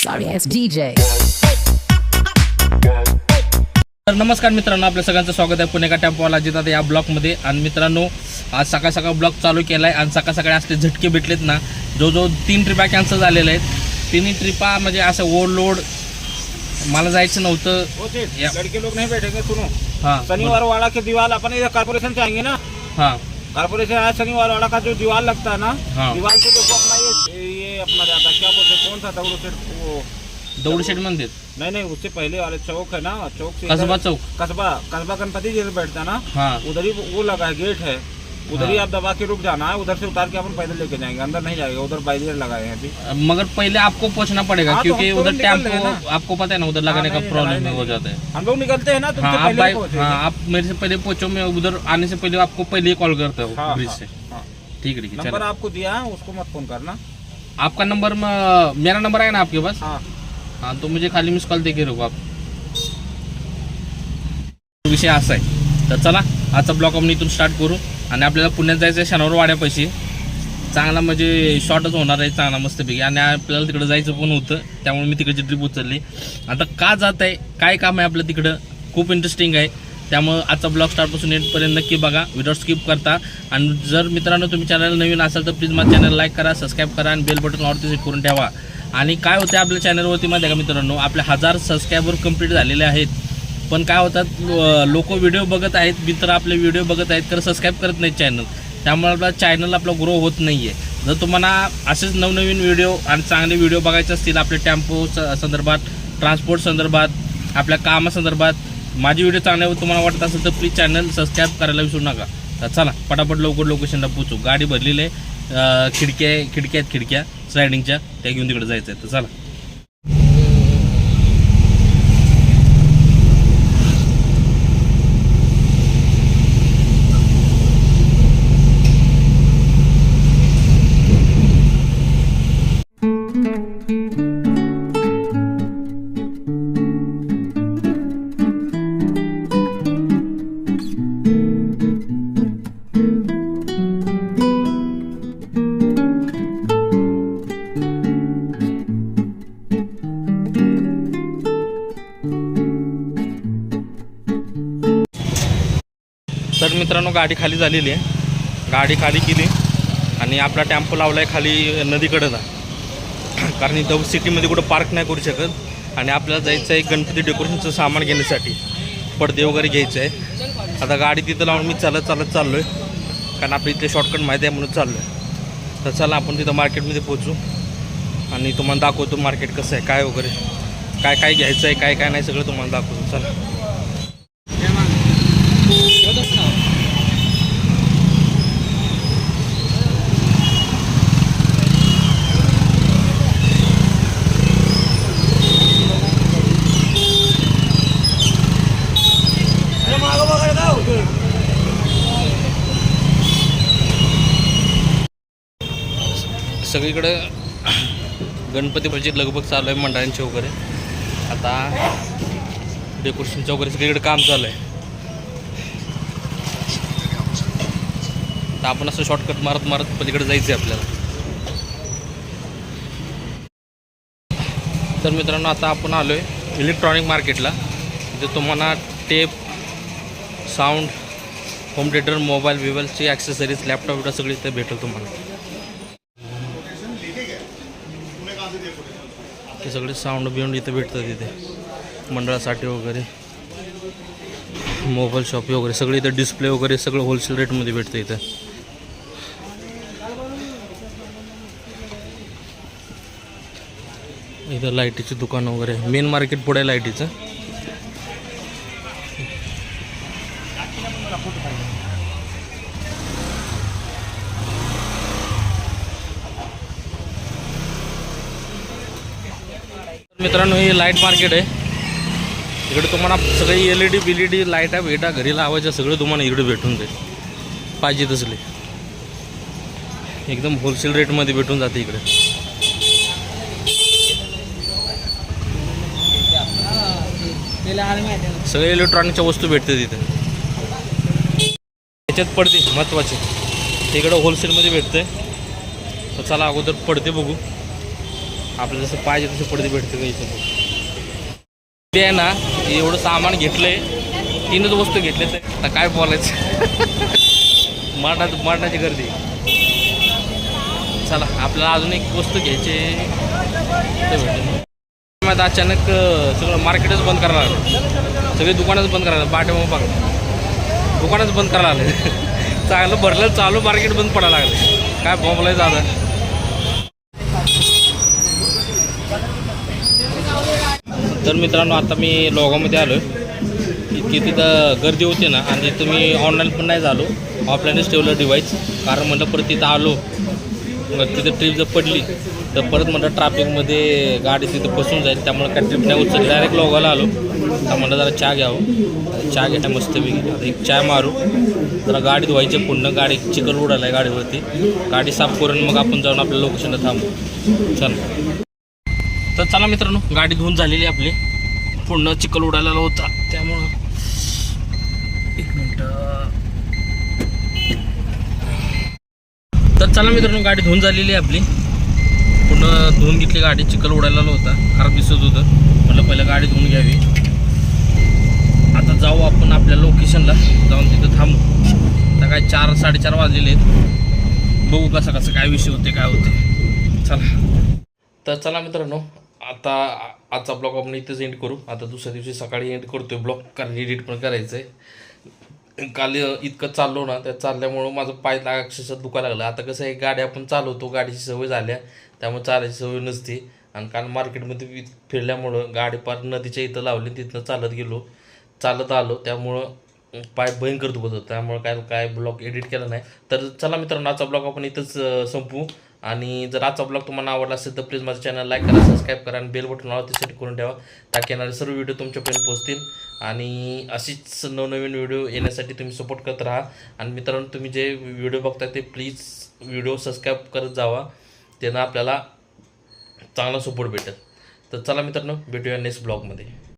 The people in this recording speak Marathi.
Sorry DJ. तर नमस्कार मित्रांनो आपल्या सगळ्यांचं स्वागत आहे पुणे का टेम्पोवाला जिथं या ब्लॉकमध्ये. आणि मित्रांनो आज सकाळ सकाळ ब्लॉक चालू केला आहे आणि सकाळ सकाळी असले झटके भेटलेत ना जो जो तीन ट्रिपा कॅन्सल झालेल्या आहेत. तिन्ही ट्रिपा म्हणजे असं ओव्हरलोड मला जायचं नव्हतं. होते या. लड़के लोग नहीं बैठेंगे सुनो. हां शनिवार वाड़ा की दीवार अपन इधर कारपोरेशन से आएंगे ना? हां. कारपोरेशन आया शनिवार वाड़ा का जो दीवार लगता है ना हाँ। दीवार से देखो अपना ये अपना जाता क्या बोलते कौन सा था वो सेठ वो दौड शेट म्हणतात नहीं नहीं उससे पहले वाले चौक है ना चौक से कसबा चौक। कस्बा कस्बा गणपति जैसे बैठता है ना हाँ। उधर ही वो लगा है गेट है। उधर ही हाँ। आप दबा के रुक जाना है उधर से उतार के अपन पैदल लेके जाएँगे अंदर नहीं जाएगा उधर बैरियर लगाए हैं अभी। मगर पहले आपको पहुँचना पड़ेगा हाँ, तो क्योंकि हम उधर टेंपो आपको पता है ना उधर लगाने हाँ, का प्रॉब्लम हो जाता है। हम लोग निकलते हैं ना हाँ आप हाँ आप मेरे से पहले पहुंचो मैं उधर आने से पहले आपको पहले कॉल करता हूँ ब्रिज से। ठीक है ठीक है नंबर आपको दिया है उसको मत फ़ोन करना। आपका नंबर म- मेरा नंबर है ना आपके पास? हाँ। हाँ तो मुझे खाली मिस कॉल दे के रखो आप। विषय असा आहे. तर चला आजचा ब्लॉग आपण इथून स्टार्ट करू. आणि आपल्याला पुण्यात जायचं आहे शनिवार वाड्यापाशी चांगला म्हणजे शॉर्टच होणार आहे चांगला मस्तपैकी. आणि आपल्याला तिकडं जायचं पण होतं त्यामुळे मी तिकडची ट्रिप उचलली. आता का जात आहे काय काम आहे आपलं तिकडं? खूप इंटरेस्टिंग आहे. त्यामुळं आजचा ब्लॉग स्टार्टपासून एंडपर्यंत नक्की बघा. व्हिडिओ स्किप करता. आणि जर मित्रांनो तुम्ही चॅनल नवीन असाल तर प्लीज माझ्या चॅनल लाईक करा सबस्क्राईब करा आणि बेल बटन ऑरती सेट करून ठेवा. आणि काय होतं आपल्या चॅनलवरती माहिती आहे का मित्रांनो? आपले हजार सबस्क्रायबर कंप्लीट झालेले आहेत. पण काय होतात लोक व्हिडिओ बघत आहेत मित्र आपले व्हिडिओ बघत आहेत तर सबस्क्राईब करत नाहीत चॅनल त्यामुळे आपला चॅनल आपला ग्रो होत नाही आहे जर तुम्हाला असेच नवनवीन व्हिडिओ आणि चांगले व्हिडिओ बघायचे असतील आपल्या टेम्पो स- संदर्भात ट्रान्सपोर्ट संदर्भात आपल्या कामासंदर्भात माझी व्हिडिओ चांगल्यावर तुम्हाला वाटत असेल तर प्लीज चॅनल सबस्क्राईब करायला विसरू नका. तर चला पटापट लवकर लोकेशनला पोचू गाडी भरलेली आहे. खिडक्या खिडक्या आहेत खिडक्या. स्लायडिंगच्या त्या घेऊन तिकडे जायचं आहे तर चला. मित्रांनो गाडी खाली झालेली आहे. गाडी खाली केली. आणि आपला टेम्पो लावला आहे खाली नदीकडं. कारण इथं सिटीमध्ये कुठं पार्क नाही करू शकत. आणि आपल्याला जायचं आहे गणपती डेकोरेशनचं सामान घेण्यासाठी. पडदे वगैरे घ्यायचं आहे आता गाडी तिथं लावून मी चालत चालत चाललो आहे कारण आपल्या इथले शॉर्टकट माहिती आहे म्हणून चाललो आहे तर चला आपण तिथं मार्केटमध्ये पोचू आणि तुम्हाला दाखवतो मार्केट कसं आहे काय वगैरे. काय काय घ्यायचं आहे काय काय नाही सगळं तुम्हाला दाखवतो. चला. सगळीकडं गणपती लगबग चालू आहे मंडळांची वगैरे. आता डेकोरेशनचं वगैरे सगळीकडे काम चालू आहे. तर आपण असं शॉर्टकट मारत मारत पलीकडे जायचं आहे आपल्याला. तर मित्रांनो आता आपण आलो आहे इलेक्ट्रॉनिक मार्केटला जे तुम्हाला tape sound home theatre mobile बिबाईलची accessories laptop बिटॉप सगळी इथे भेटेल तुम्हाला. ते सगळे साऊंड बिऊंड इथे भेटतात इथे. मंडळासाठी वगैरे मोबाईल शॉप वगैरे सगळे इथं डिस्प्ले वगैरे सगळं होलसेल रेटमध्ये भेटतं इथं. इथं लाईटीची दुकान वगैरे मेन मार्केट पुढे आहे लाईटीचं. मित्रांनो हे लाइट मार्केट आहे. इकडे तुम्हाला सगळी L E D B E D आहे. भेटा घरी लावायच्या सगळं तुम्हाला इकडे भेटून जाईल. पाहिजे तसले. एकदम होलसेल रेटमध्ये भेटून जाते इकडे. सगळे इलेक्ट्रॉनिकच्या वस्तू भेटते तिथे. त्याच्यात पडते महत्त्वाचे इकडं होलसेलमध्ये भेटते. तर चला अगोदर पडते बघू. आपल्याला जसं पाहिजे तसे पडदे भेटते का इथं? ते आहे ना एवढं सामान घेतलंय. तीनच वस्तू घेतले तर आता काय बोलायचं? मरणाची मरणाची गर्दी. चला आपल्याला अजून एक वस्तू घ्यायची ते भेटेल. अचानक सगळं मार्केटच बंद करायला लागलं. सगळी दुकानच बंद करायला पाटे मग बघा. दुकानच बंद करायला लागले. चांगलं भरलं चालू मार्केट बंद पडायला लागलं. काय बॉम्बलाय दादा तर मित्रांनो आता मी लोगामध्ये आलो इतकी तिथं गर्दी होती ना आणि तिथं मी ऑनलाईन पण नाही झालो. ऑफलाईनच ठेवलं डिवाईस कारण म्हटलं परत तिथं आलो. मग तिथं ट्रिप जर पडली तर परत म्हटलं ट्रॅफिकमध्ये गाडी तिथं फसून जाईल. त्यामुळे काय ट्रिप नाही उचलली डायरेक्ट लोगाला आलो. तर म्हटलं जरा चहा घ्यावं. चहा घ्या मस्त आता एक चहा मारू. जरा गाडी धुवायची पूर्ण. गाडी चिकल उडाला आहे गाडीवरती. गाडी साफ करून मग आपण जाऊन आपल्या लोकेशनला थांबू. चल. चला मित्रांनो गाडी धुवून झालेली आहे आपली. पूर्ण चिखल उडालेला होता त्यामुळं एक मिनिट. तर चला मित्रांनो गाडी धुवून झालेली आहे आपली. पूर्ण धुवून घेतली गाडी चिखल उडायला होता. खराब दिसत होतं. म्हटलं पहिलं गाडी धुवून घ्यावी. आता जाऊ आपण आपल्या लोकेशनला जाऊन तिथं थांबू. आता काय चार साडेचार वाजलेले आहेत. बघू कसं कसं काय विषय होते काय होते. चला. तर चला मित्रांनो आता आजचा ब्लॉग आपण इथेच एंड करू. आता दुसऱ्या दिवशी सकाळी एंड करतोय ब्लॉग कारण एडिट पण करायचं आहे काल इतकं चाललो ना त्या चालल्यामुळं माझं पाय अक्षरशः दुखायला लागलं. आता कसं आहे गाडी आपण चालवतो गाडीची सवय झाल्या त्यामुळे चालायची सवय नसते. आणि काल मार्केटमध्ये फिरल्यामुळं गाडी पार नदीच्या इथं लावली तिथनं चालत गेलो. चालत आलो त्यामुळं पाय भयंकर दुखत होतं. त्यामुळं काय काय ब्लॉग एडिट केला नाही. तर चला मित्रांनो आजचा ब्लॉग आपण इथंच संपवू. आणि जर आजचा ब्लॉग तुम्हाला आवडला असेल तर प्लीज माझं चॅनल लाईक करा सबस्क्राईब करा आणि बेल बटन लावा सेट करून ठेवा. ताकी येणारे सर्व व्हिडिओ तुमच्यापर्यंत पोहोचतील. आणि अशीच नवनवीन व्हिडिओ येण्यासाठी तुम्ही सपोर्ट करत राहा. आणि मित्रांनो तुम्ही जे व्हिडिओ बघताय ते प्लीज व्हिडिओ सबस्क्राईब करत जावा. त्यानं आपल्याला चांगला सपोर्ट भेटेल. तर चला मित्रांनो भेटूया नेक्स्ट ब्लॉगमध्ये